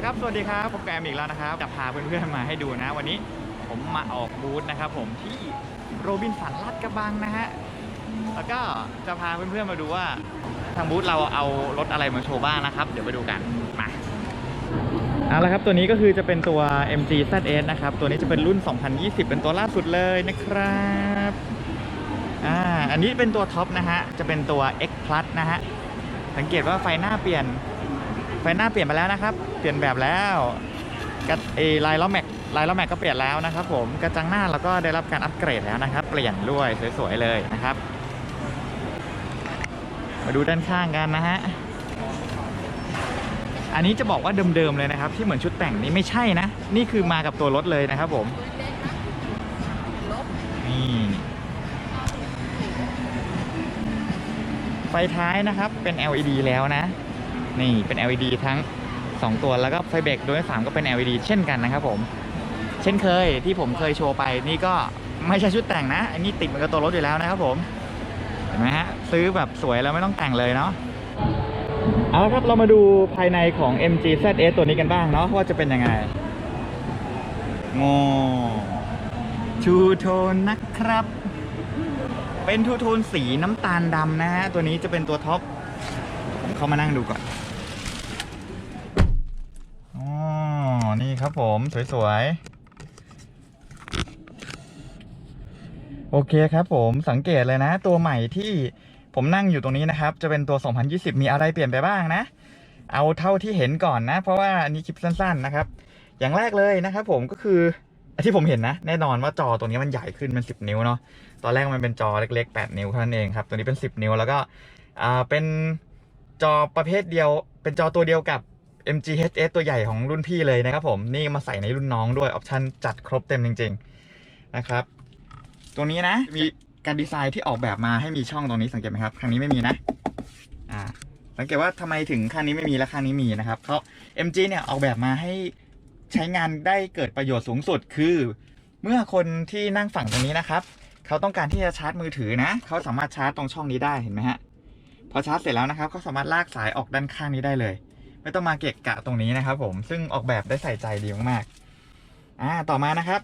ละครับ สวัสดีครับผมแกมอีกแล้วนะครับ จะพาเพื่อนๆมาให้ดูนะ วันนี้ผมมาออกบูธนะครับผมที่โรบินสันลาดกระบังนะฮะ แล้วก็จะพาเพื่อนๆมาดูว่า ทางบูธเราเอารถอะไรมาโชว์บ้างนะครับ เดี๋ยวไปดูกัน มา เอาละครับตัวนี้ก็คือจะเป็นตัว MG ZS นะครับ ตัวนี้จะเป็นรุ่น 2020 เป็นตัวล่าสุดเลยนะครับอ่าอันนี้เป็นตัวท็อปนะฮะ จะเป็นตัว X Plus นะฮะ สังเกตว่าไฟหน้าเปลี่ยน ไฟหน้าเปลี่ยนไปแล้วนะครับ เปลี่ยนแบบแล้วกระลายล้อแม็กลายล้อแม็กก็เปลี่ยนแล้วนะครับ ผมกระจังหน้าเราก็ได้รับการอัปเกรดแล้วนะครับ เปลี่ยนด้วยสวยๆเลยนะครับ มาดูด้านข้างกันนะฮะอันนี้จะบอกว่าเดิมๆเลยนะครับ ที่เหมือนชุดแต่งนี้ไม่ใช่นะ นี่คือมากับตัวรถเลยนะครับผมนี่ไฟท้ายนะครับเป็น LED แล้วนะ นี่เป็น LED ทั้ง 2 ตัวแล้วก็ไฟเบรกตัวที่3ก็เป็น LED เช่นกันนะครับผม เช่นเคยที่ผมเคยโชว์ไปนี่ก็ไม่ใช่ชุดแต่งนะอันนี้ติดมันกับตัวรถอยู่แล้วนะครับผมเห็นไหมฮะซื้อแบบสวยแล้วไม่ต้องแต่งเลยเนาะเอาละครับเรามาดูภายในของ MG ZS ตัวนี้กันบ้างเนาะว่าจะเป็นยังไงโง่ชูโทนนะครับ เป็นทูโทนสีน้ำตาลดำนะฮะ ตัวนี้จะเป็นตัวท็อป เข้ามานั่งดูก่อนอ๋อนี่ครับผมสวยๆ โอเคครับผมสังเกตเลยนะ ตัวใหม่ที่ผมนั่งอยู่ตรงนี้นะครับ จะเป็นตัว 2020 มีอะไรเปลี่ยนไปบ้างนะ เอาเท่าที่เห็นก่อนนะ เพราะว่านนี้คลิปสั้น ๆ นะครับ อย่างแรกเลยนะครับผมก็คือที่ผมเห็นนะ แน่นอนว่าจอตัวนี้มันใหญ่ขึ้นมัน10 นิ้วเนาะตอนแรกมันเป็นจอเล็กๆ 8 นิ้วเท่านั้นเองครับ ตัวนี้เป็น 10 นิ้วแล้วก็เป็น จอประเภทเดียว เป็นจอตัวเดียวกับ MGHS ตัวใหญ่ของรุ่นพี่เลยนะครับผม นี่มาใส่ในรุ่นน้องด้วยออปชันจัดครบเต็มจริง ๆ นะครับ ตัวนี้นะ มีการดีไซน์ที่ออกแบบมาให้มีช่องตรงนี้สังเกตไหมครับครั้งนี้ไม่มีนะ อ่า สังเกตว่าทำไมถึงข้างนี้ไม่มีและข้างนี้มีนะครับเขา MG เนี่ยออกแบบมาให้ใช้งานได้เกิดประโยชน์สูงสุดคือ เมื่อคนที่นั่งฝั่งตรงนี้นะครับ เขาต้องการที่จะชาร์จมือถือนะ เขาสามารถชาร์จตรงช่องนี้ได้เห็นไหมฮะ พอชาร์จเสร็จแล้วนะครับเขาสามารถลากสายออกด้านข้างนี้ได้เลย ไม่ต้องมาเกะกะตรงนี้นะครับผมซึ่งออกแบบได้ใส่ใจดีมากๆอ่าต่อมานะครับ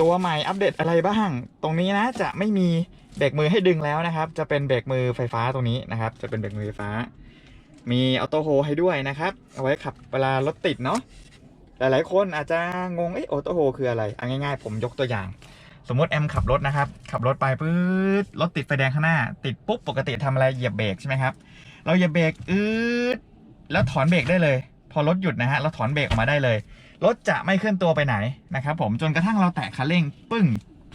ตัวใหม่อัปเดตอะไรบ้าง ตรงนี้นะจะไม่มีเบรกมือให้ดึงแล้วนะครับ จะเป็นเบรกมือไฟฟ้าตรงนี้นะครับ จะเป็นเบรกมือไฟฟ้า มีออโต้โฮให้ด้วยนะครับ เอาไว้ขับเวลารถติดเนาะหลายๆคนอาจจะงงเอ๊ะออโต้โฮคืออะไรเอาง่ายๆ ผมยกตัวอย่าง สมมติแอมขับรถนะครับ ขับรถไปปื๊ดรถติดไฟแดงข้างหน้า ติดปุ๊บปกติทำอะไรเหยียบเบรกใช่ไหมครับ เราเหยียบเบรกอืดแล้วถอนเบรกได้เลย พอรถหยุดนะฮะเราถอนเบรกออกมาได้เลย รถจะไม่เคลื่อนตัวไปไหนนะครับผมจนกระทั่งเราแตะคันเร่ง ปึ้ง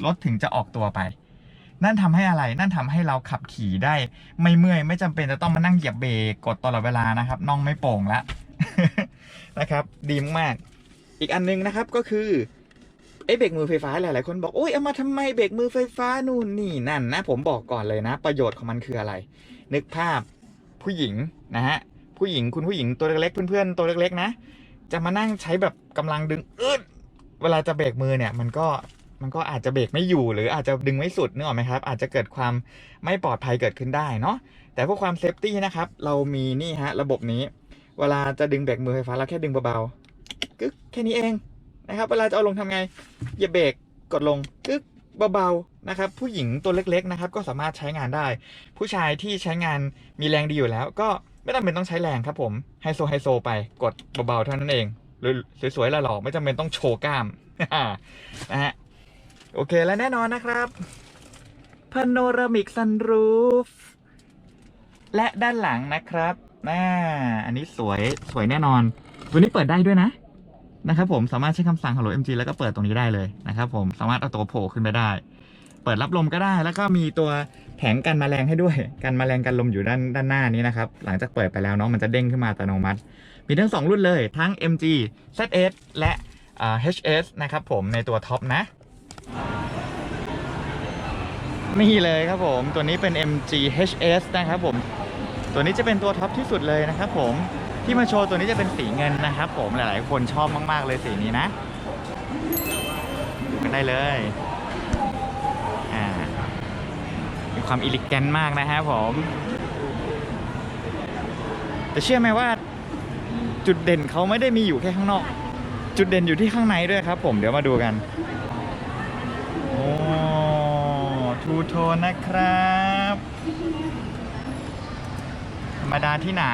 รถถึงจะออกตัวไป นั่นทำให้อะไรนั่นทำให้เราขับขี่ได้ ไม่เมื่อยไม่จำเป็นจะต้องมานั่งเหยียบเบรกกดตลอดเวลานะครับน่องไม่โป่งละนะครับ ดีมากอีกอันนึงนะครับก็คือ อ้เบรกมือไฟฟ้าหลายๆคนบอกโอ้ยเอามาทำไมเบรกมือไฟฟ้านู่นนี่นั่นนะ ผมบอกก่อนเลยนะ ประโยชน์ของมันคืออะไร นึกภาพผู้หญิงนะฮะผู้หญิงคุณผู้หญิงตัวเล็กๆเพื่อนๆตัวเล็กๆนะ จะมานั่งใช้แบบกำลังดึงอึดเวลาจะเบรกมือเนี่ยมันก็มันก็อาจจะเบรกไม่อยู่ หรืออาจจะดึงไม่สุดนึกออกไหมครับ อาจจะเกิดความไม่ปลอดภัยเกิดขึ้นได้เนาะแต่เพื่อความเซฟตี้นะครับ เรามีนี่ฮะระบบนี้ เวลาจะดึงเบรกมือไฟฟ้าเราแค่ดึงเบาๆกึ๊กแค่นี้เอง นะครับ เวลาจะเอาลงทำไงเหยียบเบรกกดลงกึ๊กเบาๆนะครับ ผู้หญิงตัวเล็กๆนะครับ ก็สามารถใช้งานได้ ผู้ชายที่ใช้งานมีแรงดีอยู่แล้ว ก็ไม่จำเป็นต้องใช้แรงครับผมไฮโซไฮโซไปกดเบาๆเท่านั้นเองหรือสวยๆหล่อๆไม่จำเป็นต้องโชว์กล้ามนะฮะโอเคและแน่นอนนะครับพาโนรามิกซันรูฟและด้านหลังนะครับน่าอันนี้สวยสวยแน่นอน ตัวนี้เปิดได้ด้วยนะ นะครับผมสามารถใช้คำสั่ง hello mg แล้วก็เปิดตรงนี้ได้เลยนะครับผมสามารถเอาตัวโผล่ขึ้นไปได้ เปิดรับลมก็ได้ แล้วก็มีตัวแผงกันแมลงให้ด้วย กันแมลงกันลมอยู่ด้านด้านหน้านี้นะครับ หลังจากเปิดไปแล้วเนาะมันจะเด้งขึ้นมาอัตโนมัติ มีทั้ง 2 รุ่นเลยทั้ง MG ZS และ HS นะครับผมในตัวท็อปนะนี่เลยครับผมตัวนี้เป็น MG HS นะครับผมตัวนี้จะเป็นตัวท็อปที่สุดเลยนะครับผม ที่มาโชว์ตัวนี้จะเป็นสีเงินนะครับผมหลายๆ คนชอบมาก ๆ เลยสีนี้นะดูกันได้เลยอ่ามีความอิลิแกนมากนะครับผมแต่เชื่อไหมว่าจุดเด่นเขาไม่ได้มีอยู่แค่ข้างนอก จุดเด่นอยู่ที่ข้างในด้วยครับ ผมเดี๋ยวมาดูกันโอ้ทูโทนนะครับ รรมดาที่ไหน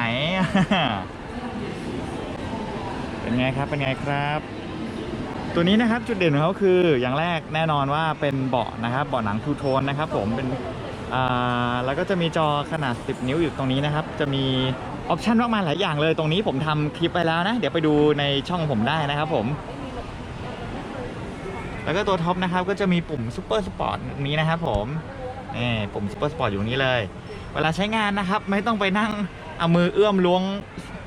เป็นไงครับ เป็นไงครับ ตัวนี้นะครับจุดเด่นของเขาคืออย่างแรกแน่นอนว่าเป็นเบาะนะครับเบาะหนังทูโทนนะครับผมเป็นแล้วก็จะมีจอขนาด 10 นิ้วอยู่ตรงนี้นะครับ จะมีออปชันมากมายหลายอย่างเลยตรงนี้ผมทำคลิปไปแล้วนะ เดี๋ยวไปดูในช่องผมได้นะครับผม แล้วก็ตัวท็อปนะครับก็จะมีปุ่มซูเปอร์สปอร์ตนี้นะครับผมนี่ปุ่มซูเปอร์สปอร์ตอยู่นี้เลย เวลาใช้งานนะครับ ไม่ต้องไปนั่งเอามือเอื้อมล้วง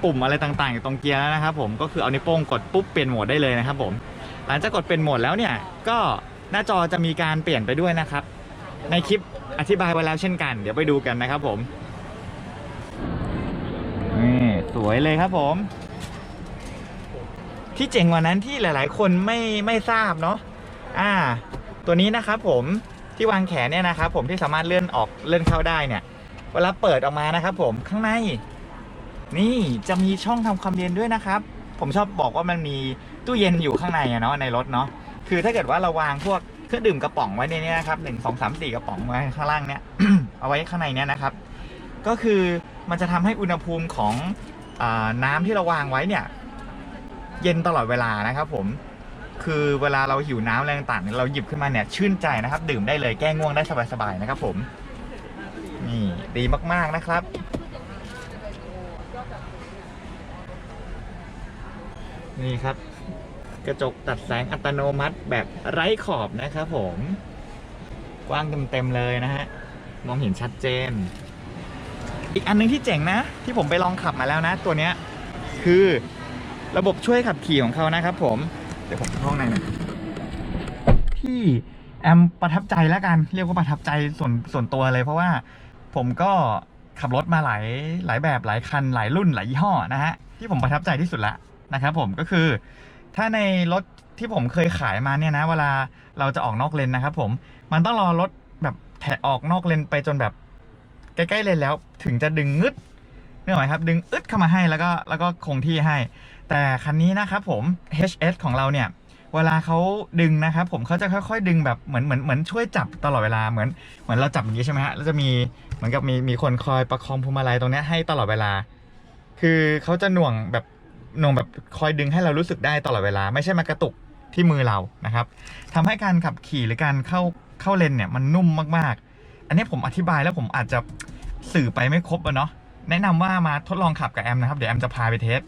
ปุ่มอะไรต่างๆอยู่ตรงเกียร์แล้วนะครับผมก็คือเอานิ้วโป้งกดปุ๊บเปลี่ยนโหมดได้เลยนะครับผมหลังจากกดเป็นโหมดแล้วเนี่ยก็หน้าจอจะมีการเปลี่ยนไปด้วยนะครับ ในคลิปอธิบายไว้แล้วเช่นกัน เดี๋ยวไปดูกันนะครับผมนี่สวยเลยครับผม ที่เจ๋งกว่านั้นที่หลาย ๆ คนไม่ไม่ทราบเนาะอ่า ตัวนี้นะครับผมที่วางแขนเนี่ยนะครับผมที่สามารถเลื่อนออกเลื่อนเข้าได้เนี่ย เวลาเปิดออกมานะครับ ผมข้างใน นี่จะมีช่องทำความเย็นด้วยนะครับ ผมชอบบอกว่ามันมีตู้เย็นอยู่ข้างในอะเนาะในรถเนาะคือถ้าเกิดว่าเราวางพวกเครื่องดื่มกระป๋องไว้ในนี้นะครับหนึ่งสองสามสี่กระป๋องไว้ข้างล่างเนี่ยเอาไว้ข้างในเนี้ยนะครับ ก็คือมันจะทำให้อุณหภูมิของอน้ำที่เราวางไว้เนี่ย เย็นตลอดเวลานะครับ ผมคือเวลาเราหิวน้ำอะไรต่างๆเราหยิบขึ้นมาเนี่ยชื่นใจนะครับ ดื่มได้เลยแก้ง่วงได้สบายๆนะครับผม นี่ดีมาก ๆ นะครับ นี่ครับ กระจกตัดแสงอัตโนมัติแบบไร้ขอบนะครับผม กว้างเต็ม ๆ เลยนะฮะ มองเห็นชัดเจน อีกอันหนึงที่เจ๋งนะ ที่ผมไปลองขับมาแล้วนะ ตัวเนี้ย คือระบบช่วยขับขี่ของเขานะครับผม เดี๋ยวผมเข้าห้องในหน่อยที่แอมประทับใจแล้วกัน เรียกว่าประทับใจส่วนส่วนตัวเลยเพราะว่า ผมก็ขับรถมาหลายหลายแบบหลายคันหลายรุ่นหลายยี่ห้อนะฮะที่ผมประทับใจที่สุดละนะครับผมก็คือ ถ้าในรถที่ผมเคยขายมาเนี่ยนะ เวลาเราจะออกนอกเลนนะครับผมมันต้องรอรถแบบแถออกนอกเลนไปจนแบบใกล้ๆเลนแล้วถึงจะดึงงึดเนี่ยหมายครับดึงอึดเข้ามาให้แล้วก็แล้วก็คงที่ให้ แต่คันนี้นะครับผม HS ของเราเนี่ย เวลาเขาดึงนะครับ ผมเขาจะค่อยๆ ดึงแบบเหมือนเหมือนเหมือนช่วยจับตลอดเวลาเหมือนเหมือนเราจับอย่างนี้ใช่ไหมฮะแล้วจะมีเหมือนกับมีมีคนคอยประคองพวงมาลัยตรงนี้ให้ตลอดเวลา คือเขาจะหน่วงแบบหน่วงแบบคอยดึงให้เรารู้สึกได้ตลอดเวลา ไม่ใช่มากระตุกที่มือเรานะครับทำให้การขับขี่หรือการเข้าเข้าเลนเนี่ยมันนุ่มมากๆ อันนี้ผมอธิบายแล้วผมอาจจะสื่อไปไม่ครบอะเนาะแนะนำว่ามาทดลองขับกับแอมนะครับเดี๋ยวแอมจะพาไปเทส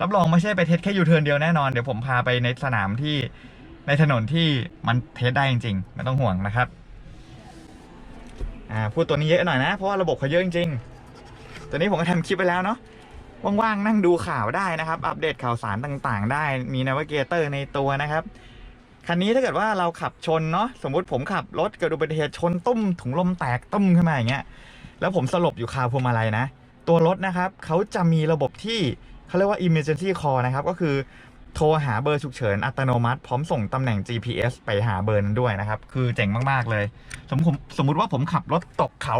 รับรองไม่ใช่ไปเทสแค่ยูเทิร์นเดียวแน่นอน เดี๋ยวผมพาไปในสนามที่ในถนนที่มันเทสได้จริงๆ ไม่ต้องห่วงนะครับ อ่าพูดตัวนี้เยอะหน่อยนะ เพราะว่าระบบเขาเยอะจริงๆ ตัวนี้ผมก็ทำคลิปไปแล้วเนาะว่างๆนั่งดูข่าวได้นะครับ อัปเดตข่าวสารต่างๆ ได้มีน a ว g เกเตอร์ในตัวนะครับคันนี้ถ้าเกิดว่าเราขับชนเนาะสมมุติผมขับรถเกิดอุบัติเหตุชนตุ้มถุงลมแตกตุ้มขึ้นมาอย่างเงี้ยแล้วผมสลบอยู่คาพวงมาลัยนะ ตัวรถนะครับเขาจะมีระบบที่ เขาเรียกว่า emergency call นะครับ ก็คือโทรหาเบอร์ฉุกเฉินอัตโนมัติ พร้อมส่งตำแหน่ง GPS ไปหาเบอร์นั้นด้วยนะครับ คือเจ๋งมาก ๆ เลย สมผมสมมติว่าผมขับรถตกเขา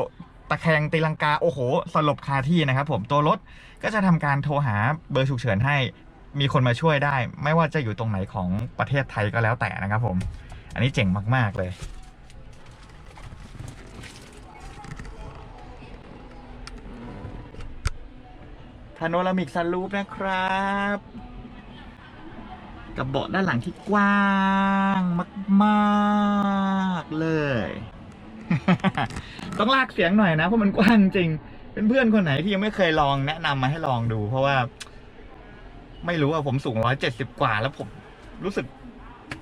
ตะแคงตีลังกา โอ้โห สลบคาที่นะครับผมตัวรถก็จะทำการโทรหาเบอร์ฉุกเฉินให้มีคนมาช่วยได้ ไม่ว่าจะอยู่ตรงไหนของประเทศไทยก็แล้วแต่นะครับผม อันนี้เจ๋งมาก ๆ เลย พาโนรามิกซันรูฟนะครับ กับเบาะด้านหลังที่กว้างมากๆเลย ต้องลากเสียงหน่อยนะ เพราะมันกว้างจริง เป็นเพื่อนคนไหนที่ยังไม่เคยลองแนะนำมาให้ลองดู เพราะว่า ไม่รู้อะผมสูงร้อยเจ็ดสิบกว่า แล้วผมรู้สึก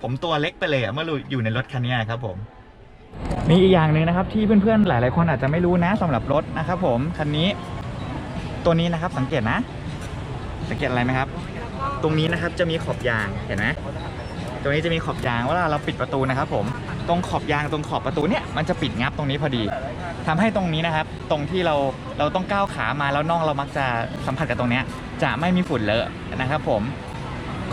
ผมตัวเล็กไปเลยอะเมื่ออยู่ในรถคันนี้ครับผมมีอีกอย่างหนึ่งนะครับที่เพื่อนๆหลาย ๆ คนอาจจะไม่รู้นะสำหรับรถนะครับผมคันนี้ ตัวนี้นะครับสังเกตนะ สังเกตอะไรไหมครับ ตรงนี้นะครับจะมีขอบยางเห็นไหมตรงนี้จะมีขอบยางเวลาเราปิดประตูนะครับผมตรงขอบยางตรงขอบประตูเนี่ยมันจะปิดงับตรงนี้พอดีทำให้ตรงนี้นะครับ ตรงที่เราเราต้องก้าวขามาแล้วน่องเรามักจะสัมผัสกับตรงเนี้ยจะไม่มีฝุ่นเลอะนะครับผม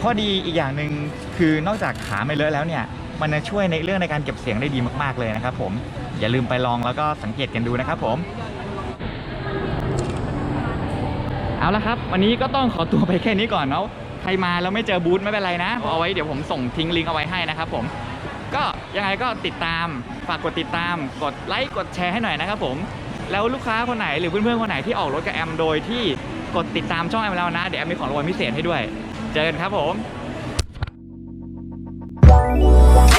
ข้อดีอีกอย่างหนึ่งคือนอกจากขาไม่เลอะแล้วเนี่ยมันจะช่วยในเรื่องในการเก็บเสียงได้ดีมากๆเลยนะครับผมอย่าลืมไปลองแล้วก็สังเกตกันดูนะครับผม เอาละครับ วันนี้ก็ต้องขอตัวไปแค่นี้ก่อนเนาะใครมาแล้วไม่เจอบูธไม่เป็นไรนะเอาไว้เดี๋ยวผมส่งทิ้งลิงก์เอาไว้ให้นะครับผมก็ยังไงก็ติดตามฝากกดติดตาม กดไลค์กดแชร์ให้หน่อยนะครับผมแล้วลูกค้าคนไหนหรือเพื่อนๆคนไหนที่ออกรถกับแอมโดยที่กดติดตามช่องแอมแล้วนะเดี๋ยวแอมมีของรางวัลพิเศษให้ด้วย เจอกันครับผม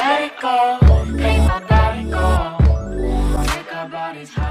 Let it go, make my body go, make body, go.